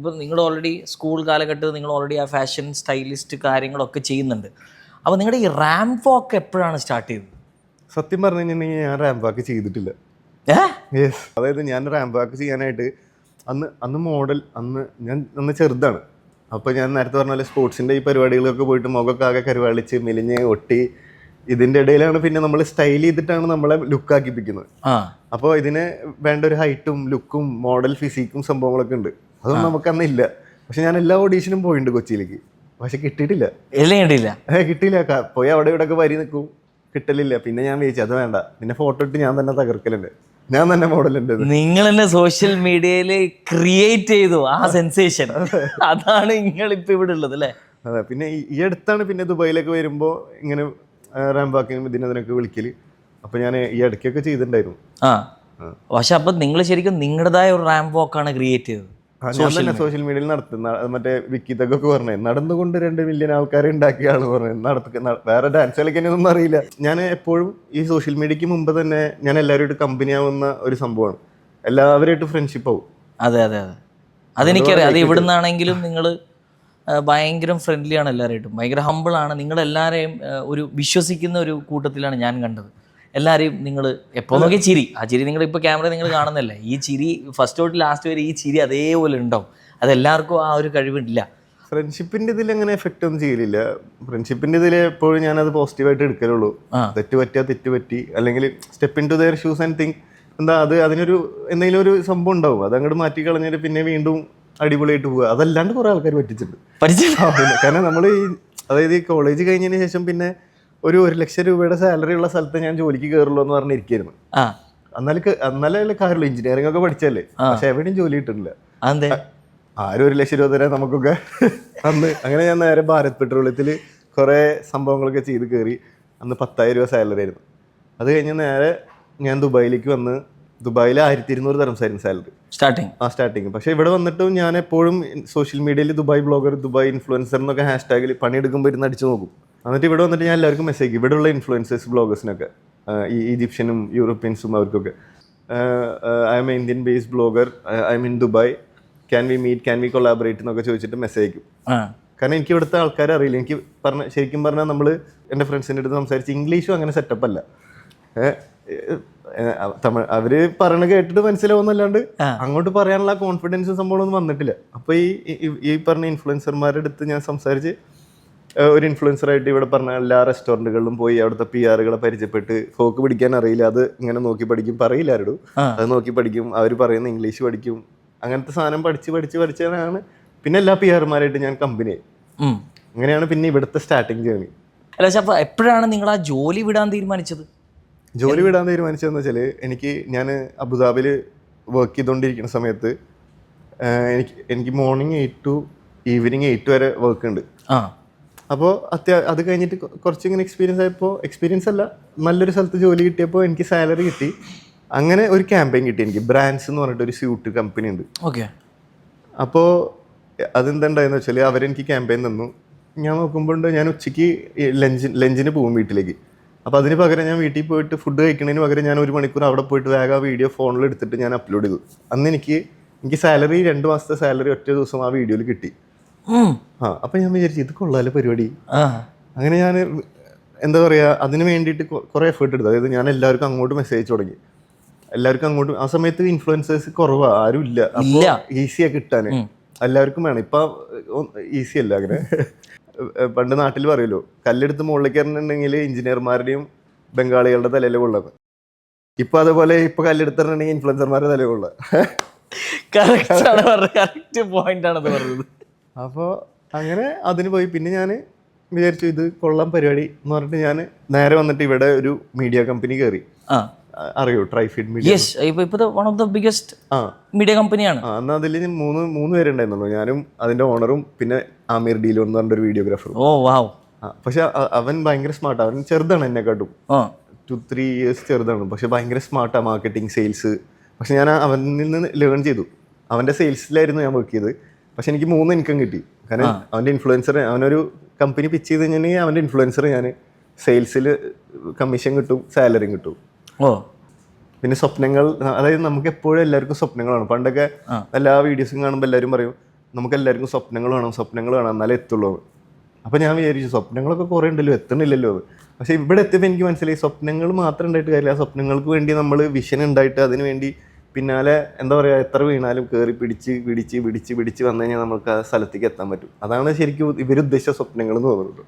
ഇപ്പം നിങ്ങൾ already school കാലഘട്ടത്തിൽ നിങ്ങൾ ഓൾറെഡി ആ ഫാഷൻ സ്റ്റൈലിസ്റ്റ് കാര്യങ്ങളൊക്കെ ചെയ്യുന്നുണ്ട്. അപ്പോൾ നിങ്ങളുടെ ഈ റാം വാക്ക് എപ്പോഴാണ് സ്റ്റാർട്ട് ചെയ്തത്? സത്യം പറഞ്ഞു കഴിഞ്ഞിട്ടുണ്ടെങ്കിൽ ഞാൻ റാം വാക്ക് ചെയ്തിട്ടില്ല. യെസ് അതായത് ഞാൻ റാം വാക്ക് ചെയ്യാനായിട്ട് അന്ന് അന്ന് മോഡൽ അന്ന് ഞാൻ അന്ന് ചെറുതാണ്. അപ്പോൾ ഞാൻ നേരത്തെ പറഞ്ഞ പോലെ സ്പോർട്സിന്റെ ഈ പരിപാടികളൊക്കെ പോയിട്ട് മുഖമൊക്കെ ആകെ കരുവാളിച്ച് മെലിഞ്ഞ് ഒട്ടി ഇതിന്റെ ഇടയിലാണ് പിന്നെ നമ്മൾ സ്റ്റൈൽ ചെയ്തിട്ടാണ് നമ്മളെ ലുക്കാക്കിപ്പിക്കുന്നത് അപ്പോൾ ഇതിന് വേണ്ട ഒരു ഹൈറ്റും ലുക്കും മോഡൽ ഫിസിക്കും സംഭവങ്ങളൊക്കെ ഉണ്ട്. അതൊന്നും നമുക്കന്നില്ല. പക്ഷെ ഞാൻ എല്ലാ ഓഡീഷനും പോയിട്ടുണ്ട് കൊച്ചിയിലേക്ക്. പക്ഷെ കിട്ടിയിട്ടില്ല. എല്ലാം കണ്ടില്ല. കിട്ടിയില്ല. പോയി അവിടെ ഇവിടെ ഒക്കെ വരി നിൽക്കും. കിട്ടലില്ല. പിന്നെ ഞാൻ വിചാരിച്ചു അത് വേണ്ട. പിന്നെ ഫോട്ടോ ഇട്ട് ഞാൻ തന്നെ തകർക്കലുണ്ട്. ഞാൻ തന്നെ മോഡലുണ്ട് നിങ്ങൾ തന്നെ സോഷ്യൽ മീഡിയയിൽ ക്രിയേറ്റ് ചെയ്തു ആ സെൻസേഷൻ അതാണ് നിങ്ങൾ ഇപ്പൊ ഇവിടെ ഉള്ളത് അല്ലേ? അതെ പിന്നെ ഈ- അടുത്താണ് പിന്നെ ദുബായിലേക്ക് വരുമ്പോൾ ഇങ്ങനെ റാംബാക്കിനും ഇതിനൊക്കെ വിളിക്കൽ. അപ്പൊ ഞാൻ ഈ ഇടയ്ക്കൊക്കെ ചെയ്തിട്ടുണ്ടായിരുന്നു. ആ. പക്ഷെ അപ്പൊ നിങ്ങൾ ശരിക്കും നിങ്ങളുടേതായ ഒരു റാം വാക്കാണ് ക്രിയേറ്റ് ചെയ്തത്. ഞാൻ തന്നെ സോഷ്യൽ മീഡിയയിൽ നടത്തും ന- മറ്റേ വിക്കിതൊക്കെ പറഞ്ഞു. നടന്നുകൊണ്ട് രണ്ട് മില്യൺ ആൾക്കാരെ ഉണ്ടാക്കിയ ആൾ പറഞ്ഞു. നടത്ത വേറെ ഡാൻസ് കളിക്കാനൊന്നും അറിയില്ല. ഞാൻ എപ്പോഴും ഈ സോഷ്യൽ മീഡിയക്ക് മുമ്പ് തന്നെ ഞാൻ എല്ലാവരുമായിട്ട് കമ്പനി ആവുന്ന ഒരു സംഭവമാണ്. എല്ലാവരുമായിട്ട് ഫ്രണ്ട്ഷിപ്പ് ആവും. അതെ അതെ അതെ. അതെനിക്കറിയാം. അത് ഇവിടുന്നാണെങ്കിലും നിങ്ങൾ ഭയങ്കര ഫ്രണ്ട്ലി ആണ് എല്ലാവരായിട്ടും ഭയങ്കര ഹമ്പിൾ ആണ്. നിങ്ങളെല്ലാവരെയും ഒരു വിശ്വസിക്കുന്ന ഒരു കൂട്ടത്തിലാണ് ഞാൻ കണ്ടത്. എല്ലാവരെയും നിങ്ങൾ എപ്പോൾ നോക്കിയ ചിരി. ആ ചിരി നിങ്ങൾ ഇപ്പോൾ ക്യാമറ നിങ്ങൾ കാണുന്നല്ലേ ഈ ചിരി ഫസ്റ്റ് തൊട്ട് ലാസ്റ്റ് വരെ ഈ ചിരി അതേപോലെ ഉണ്ടാവും. അതെല്ലാവർക്കും ആ ഒരു കഴിവില്ല ഫ്രണ്ട്ഷിപ്പിന്റെ ഇതിൽ അങ്ങനെ എഫക്റ്റ് ഒന്നും ചെയ്യലില്ല. ഫ്രണ്ട്ഷിപ്പിന്റെ ഇതിൽ എപ്പോഴും ഞാനത് പോസിറ്റീവായിട്ട് എടുക്കലുള്ളൂ. തെറ്റ് പറ്റിയാ തെറ്റ് പറ്റി. അല്ലെങ്കിൽ step into their shoes and think എന്താ അത് അതിനൊരു എന്തെങ്കിലും ഒരു സംഭവം ഉണ്ടാവും. അത് അങ്ങോട്ട് മാറ്റി കളഞ്ഞിട്ട് പിന്നെ വീണ്ടും അടിപൊളിയായിട്ട് പോവുക. അതല്ലാണ്ട് കുറേ ആൾക്കാർ പറ്റിച്ചിട്ടുണ്ട്. കാരണം നമ്മൾ ഈ അതായത് ഈ കോളേജ് കഴിഞ്ഞതിന് ശേഷം പിന്നെ ഒരു ഒരു ലക്ഷം രൂപയുടെ സാലറി ഉള്ള സ്ഥലത്ത് ഞാൻ ജോലിക്ക് കയറുള്ളൂ എന്ന് പറഞ്ഞിരിക്കുന്നു എന്നാലും എന്നാലേ കാര്യമുള്ളൂ. എഞ്ചിനീയറിംഗ് ഒക്കെ പഠിച്ചല്ലേ? പക്ഷെ എവിടെയും ജോലി കിട്ടുന്നില്ല. അതെന്തേ? ആരും ഒരു ലക്ഷം രൂപ തരാൻ നമുക്കൊക്കെ അന്ന് അങ്ങനെ ഞാൻ നേരെ ഭാരത് പെട്രോളിയത്തിൽ കുറേ സംഭവങ്ങളൊക്കെ ചെയ്ത് കയറി അന്ന് പത്തായിരം രൂപ സാലറി ആയിരുന്നു. അത് കഴിഞ്ഞ് നേരെ ഞാൻ ദുബായിലേക്ക് വന്ന് ദുബായിൽ ആയിരത്തി ഇരുന്നൂറ് തരംസായിരുന്നു സാലറി സ്റ്റാർട്ടിങ് ആ സ്റ്റാർട്ടിങ് പക്ഷേ ഇവിടെ വന്നിട്ടും ഞാൻ എപ്പോഴും സോഷ്യൽ മീഡിയയിൽ ദുബായ് ബ്ലോഗർ ദുബായ് ഇൻഫ്ലുവൻസർ എന്നൊക്കെ ഹാഷ്ടാഗിൽ പണിയെടുക്കുമ്പോൾ ഇരുന്ന് അടിച്ചു നോക്കും. എന്നിട്ട് ഇവിടെ വന്നിട്ട് ഞാൻ എല്ലാവർക്കും മെസ്സേജ് ഇവിടെയുള്ള ഇൻഫ്ലുവൻസേഴ്സ് ബ്ലോഗേഴ്സിനൊക്കെ ഈ ഈജിപ്ഷ്യനും യൂറോപ്യൻസും അവർക്കൊക്കെ. I'm a Indian based blogger I'm in Dubai can we meet can we collaborate എന്നൊക്കെ ചോദിച്ചിട്ട് മെസ്സേജ് അയക്കും. കാരണം എനിക്ക് ഇവിടുത്തെ ആൾക്കാരെ അറിയില്ല. എനിക്ക് പറഞ്ഞ ശരിക്കും പറഞ്ഞാൽ നമ്മൾ എന്റെ ഫ്രണ്ട്സിന്റെ അടുത്ത് സംസാരിച്ച് ഇംഗ്ലീഷും അങ്ങനെ സെറ്റപ്പ് അല്ല. തമിഴ് അവർ പറയണ കേട്ടിട്ട് മനസ്സിലാവുന്നല്ലാണ്ട് അങ്ങോട്ട് പറയാനുള്ള കോൺഫിഡൻസും സംഭവമൊന്നും വന്നിട്ടില്ല. അപ്പോൾ ഈ ഈ- പറഞ്ഞ ഇൻഫ്ലുവൻസർമാരുടെ അടുത്ത് ഞാൻ സംസാരിച്ച് ഒരു ഇൻഫ്ലുവൻസറായിട്ട് ഇവിടെ പറഞ്ഞ എല്ലാ റെസ്റ്റോറന്റുകളിലും പോയി അവിടുത്തെ പി ആറുകളെ പരിചയപ്പെട്ട് ഫോക്ക് പിടിക്കാൻ അറിയില്ല. അത് ഇങ്ങനെ നോക്കി പഠിക്കും. പറയില്ല ആരോടും. അത് നോക്കി പഠിക്കും. അവർ പറയുന്ന ഇംഗ്ലീഷ് പഠിക്കും. അങ്ങനത്തെ സാധനം പഠിച്ച് പഠിച്ച് പഠിച്ചതാണ് പിന്നെ എല്ലാ പി ആർമാരായിട്ട് ഞാൻ കമ്പനി. അങ്ങനെയാണ് പിന്നെ ഇവിടുത്തെ സ്റ്റാർട്ടിങ് ജേണി അല്ല അപ്പോൾ എപ്പോഴാണ് നിങ്ങൾ ആ ജോലി വിടാൻ തീരുമാനിച്ചത്? ജോലി വിടാൻ തീരുമാനിച്ചതെന്ന് വെച്ചാൽ എനിക്ക് ഞാൻ അബുദാബിയിൽ വർക്ക് ചെയ്തുകൊണ്ടിരിക്കുന്ന സമയത്ത് എനിക്ക് എനിക്ക് morning eight to evening eight വരെ വർക്ക് ഉണ്ട്. ആ. അപ്പോൾ അത്യാ അത് കഴിഞ്ഞിട്ട് കുറച്ചിങ്ങനെ കുറച്ച് ഇങ്ങനെ എക്സ്പീരിയൻസ് ആയപ്പോൾ എക്സ്പീരിയൻസ് അല്ല നല്ലൊരു സ്ഥലത്ത് ജോലി കിട്ടിയപ്പോൾ എനിക്ക് സാലറി കിട്ടി. അങ്ങനെ ഒരു ക്യാമ്പയിൻ കിട്ടി എനിക്ക്. ബ്രാൻഡ്സ് എന്ന് പറഞ്ഞിട്ട് ഒരു സ്യൂട്ട് കമ്പനി ഉണ്ട്. ഓക്കെ അപ്പോൾ അതെന്തുണ്ടായെന്ന് വെച്ചാൽ അവരെനിക്ക് ക്യാമ്പയിൻ തന്നു. ഞാൻ നോക്കുമ്പോൾ ഞാൻ ഉച്ചയ്ക്ക് ലഞ്ച് ലഞ്ചിന് പോകും വീട്ടിലേക്ക്. അപ്പോൾ അതിന് പകരം ഞാൻ വീട്ടിൽ പോയിട്ട് ഫുഡ് കഴിക്കുന്നതിന് പകരം ഞാൻ ഒരു മണിക്കൂർ അവിടെ പോയിട്ട് വേഗം ആ വീഡിയോ ഫോണിൽ എടുത്തിട്ട് ഞാൻ അപ്ലോഡ് ചെയ്തു. അന്ന് എനിക്ക് എനിക്ക് സാലറി രണ്ട് മാസത്തെ സാലറി ഒറ്റ ദിവസം ആ വീഡിയോയിൽ കിട്ടി. ആ അപ്പൊ ഞാൻ വിചാരിച്ചു ഇത് കൊള്ളാലോ പരിപാടി. അങ്ങനെ ഞാൻ എന്താ പറയാ അതിന് വേണ്ടിയിട്ട് കുറെ എഫേർട്ട് എടുത്തു. അതായത് ഞാൻ എല്ലാവർക്കും അങ്ങോട്ട് മെസ്സേജ് തുടങ്ങി. എല്ലാവർക്കും അങ്ങോട്ട് ആ സമയത്ത് ഇൻഫ്ലുവൻസേഴ്സ് കുറവാ ആരും ഇല്ല. അപ്പൊ ഈസിയാ കിട്ടാന്. എല്ലാവർക്കും വേണം. ഇപ്പൊ ഈസി അല്ല അങ്ങനെ. പണ്ട് നാട്ടിൽ പറയുമല്ലോ കല്ലെടുത്ത് മുകളിലേക്ക് ഇറങ്ങിയിട്ടുണ്ടെങ്കിൽ എഞ്ചിനീയർമാരുടെയും ബംഗാളികളുടെ തലയിൽ കൊള്ളത് ഇപ്പൊ അതുപോലെ ഇപ്പൊ കല്ലെടുത്തിട്ടുണ്ടെങ്കിൽ ഇൻഫ്ലുവൻസർമാരുടെ തലയിൽ കൊള്ളത് കറക്റ്റ് ആണ് പറഞ്ഞത്. കറക്റ്റ് പോയിന്റ് ആണ് പറഞ്ഞത്. അപ്പോൾ അങ്ങനെ അതിന് പോയി. പിന്നെ ഞാൻ വിചാരിച്ചു ഇത് കൊള്ളാം പരിപാടി എന്ന് പറഞ്ഞിട്ട് ഞാൻ നേരെ വന്നിട്ട് ഇവിടെ ഒരു മീഡിയ കമ്പനി കയറി അറിയോ? ട്രൈഫിഡ് മീഡിയ യെസ് ഇപ്പൊ ഇപ്പൊ വൺ ഓഫ് ദ ബിഗസ്റ്റ് ആ. മീഡിയ കമ്പനിയാണ് എന്നാൽ അതിൽ മൂന്ന് മൂന്ന് പേരുണ്ടായിരുന്നുള്ളൂ. ഞാനും അതിന്റെ ഓണറും പിന്നെ ആമീർ ഡീലോ എന്ന് പറഞ്ഞൊരു വീഡിയോഗ്രാഫറും ഓ വാവ് പക്ഷെ അവൻ ഭയങ്കര സ്മാർട്ടാണ് അവൻ ചെറുതാണ് എന്നെക്കാട്ടും. ടു ത്രീ ഇയേഴ്സ് ചെറുതാണ്. പക്ഷെ ഭയങ്കര സ്മാർട്ടാണ് മാർക്കറ്റിംഗ് സെയിൽസ് പക്ഷെ ഞാൻ അവനിൽ നിന്ന് ലേൺ ചെയ്തു. അവന്റെ സെയിൽസിലായിരുന്നു ഞാൻ വർക്ക് ചെയ്തത്. പക്ഷെ എനിക്ക് മൂന്ന് ഇൻകം കിട്ടി. കാരണം അവന്റെ ഇൻഫ്ലുവൻസർ അവനൊരു കമ്പനി പിച്ച് ചെയ്ത് കഴിഞ്ഞിട്ടുണ്ടെങ്കിൽ അവന്റെ ഇൻഫ്ലുവൻസർ ഞാൻ സെയിൽസിൽ കമ്മീഷൻ കിട്ടും സാലറിയും കിട്ടും. ഓ. പിന്നെ സ്വപ്നങ്ങൾ അതായത് നമുക്ക് എപ്പോഴും എല്ലാവർക്കും സ്വപ്നങ്ങളാണ് പണ്ടൊക്കെ എല്ലാ വീഡിയോസും കാണുമ്പോൾ എല്ലാവരും പറയും നമുക്ക് എല്ലാവർക്കും സ്വപ്നങ്ങൾ വേണം സ്വപ്നങ്ങൾ വേണം എന്നാലേ എത്തുള്ളൂ. അപ്പോൾ ഞാൻ വിചാരിച്ചു സ്വപ്നങ്ങളൊക്കെ കുറേ ഉണ്ടല്ലോ എത്തണില്ലല്ലോ അത്. പക്ഷേ ഇവിടെ എത്തിയപ്പോൾ എനിക്ക് മനസ്സിലായി സ്വപ്നങ്ങൾ മാത്രം ഉണ്ടായിട്ട് കാര്യമില്ല. ആ സ്വപ്നങ്ങൾക്ക് വേണ്ടി നമ്മൾ വിഷൻ ഉണ്ടായിട്ട് അതിന് വേണ്ടി പിന്നാലെ എന്താ പറയുക എത്ര വീണാലും കയറി പിടിച്ച് പിടിച്ച് പിടിച്ച് പിടിച്ച് വന്നു കഴിഞ്ഞാൽ നമുക്ക് ആ സ്ഥലത്തേക്ക് എത്താൻ പറ്റും. അതാണ് ശരിക്കും ഇവരുദ്ദേശിച്ച സ്വപ്നങ്ങൾ എന്ന് പറഞ്ഞത്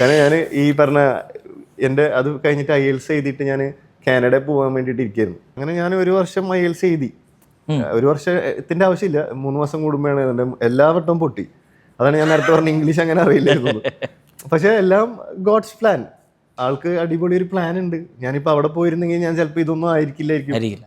കാരണം ഞാൻ ഈ പറഞ്ഞ എന്റെ അത് കഴിഞ്ഞിട്ട് ഐ എൽസ് എഴുതിയിട്ട് ഞാൻ കാനഡയിൽ പോകാൻ വേണ്ടിയിട്ട് ഇരിക്കുകയായിരുന്നു അങ്ങനെ ഞാൻ ഒരു വർഷം ഐ എൽസ് എഴുതി. ഒരു വർഷത്തിന്റെ ആവശ്യമില്ല. മൂന്ന് മാസം കൂടുമ്പോഴാണ് എന്റെ എല്ലാ വട്ടവും പൊട്ടി. അതാണ് ഞാൻ നേരത്തെ പറഞ്ഞ ഇംഗ്ലീഷ് അങ്ങനെ അറിയില്ലായിരുന്നു. പക്ഷേ എല്ലാം ഗോഡ്സ് പ്ലാൻ. ആൾക്ക് അടിപൊളി ഒരു പ്ലാൻ ഉണ്ട്. ഞാനിപ്പോൾ അവിടെ പോയിരുന്നെങ്കിൽ ഞാൻ ചിലപ്പോൾ ഇതൊന്നും ആയിരിക്കില്ലായിരിക്കും. ആയിരിക്കില്ല.